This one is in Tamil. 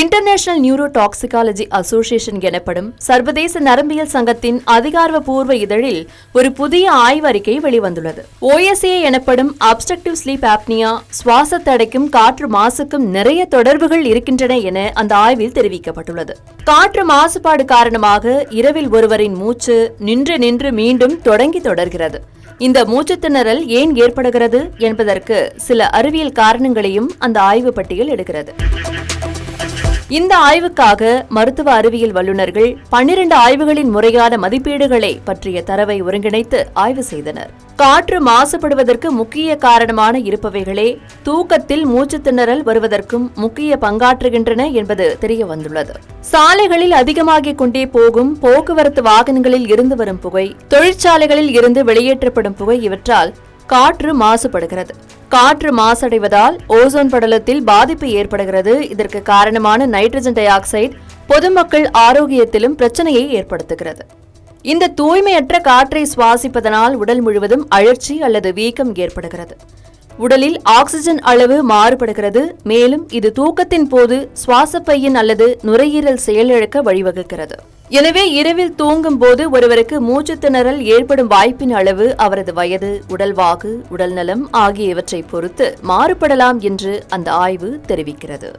இன்டர்நேஷனல் நியூரோ டாக்சிகாலஜி அசோசியேஷன் எனப்படும் சர்வதேச நரம்பியல் சங்கத்தின் அதிகாரப்பூர்வ இதழில் ஒரு புதிய ஆய்வறிக்கை வெளிவந்துள்ளது. ஓஎஸ்ஏ எனப்படும் அப்ஸ்ட்ரக்டிவ் ஸ்லீப் ஆப்னியா சுவாச தடைக்கும் காற்று மாசுக்கும் நிறைய தொடர்புகள் இருக்கின்றன என அந்த ஆய்வில் தெரிவிக்கப்பட்டுள்ளது. காற்று மாசுபாடு காரணமாக இரவில் ஒருவரின் மூச்சு நின்று நின்று மீண்டும் தொடங்கி தொடர்கிறது. இந்த மூச்சுத்திணறல் ஏன் ஏற்படுகிறது என்பதற்கு சில அறிவியல் காரணங்களையும் அந்த ஆய்வு பட்டியல் எடுக்கிறது. இந்த ஆய்வுக்காக மருத்துவ அறிவியல் வல்லுநர்கள் பன்னிரண்டு ஆய்வுகளின் முறையான மதிப்பீடுகளை பற்றிய தரவை ஒருங்கிணைத்து ஆய்வு செய்தனர். காற்று மாசுபடுவதற்கு முக்கிய காரணமான இருப்பவைகளே தூக்கத்தில் மூச்சு திணறல் வருவதற்கும் முக்கிய பங்காற்றுகின்றன என்பது தெரிய வந்துள்ளது சாலைகளில் அதிகமாகிக் கொண்டே போகும் போக்குவரத்து வாகனங்களில் இருந்து வரும் புகை தொழிற்சாலைகளில் இருந்து வெளியேற்றப்படும் புகை இவற்றால் காற்று மாசுபடுகிறது. காற்று மாசடைவதால் ஓசோன் படலத்தில் பாதிப்பு ஏற்படுகிறது. இதற்கு காரணமான நைட்ரஜன் டை ஆக்சைடு பொதுமக்கள் ஆரோக்கியத்திலும் பிரச்சனையை ஏற்படுத்துகிறது. இந்த தூய்மையற்ற காற்றை சுவாசிப்பதனால் உடல் முழுவதும் அழற்சி அல்லது வீக்கம் ஏற்படுகிறது. உடலில் ஆக்சிஜன் அளவு மாறுபடுகிறது. மேலும் இது தூக்கத்தின் போது சுவாசப்பையின் அல்லது நுரையீரல் செயலிழக்க வழிவகுக்கிறது. எனவே இரவில் தூங்கும் போது ஒருவருக்கு மூச்சு திணறல் ஏற்படும் வாய்ப்பின் அளவு அவரது வயது உடல்வாகு உடல்நலம் ஆகியவற்றை பொறுத்து மாறுபடலாம் என்று அந்த ஆய்வு தெரிவிக்கிறது.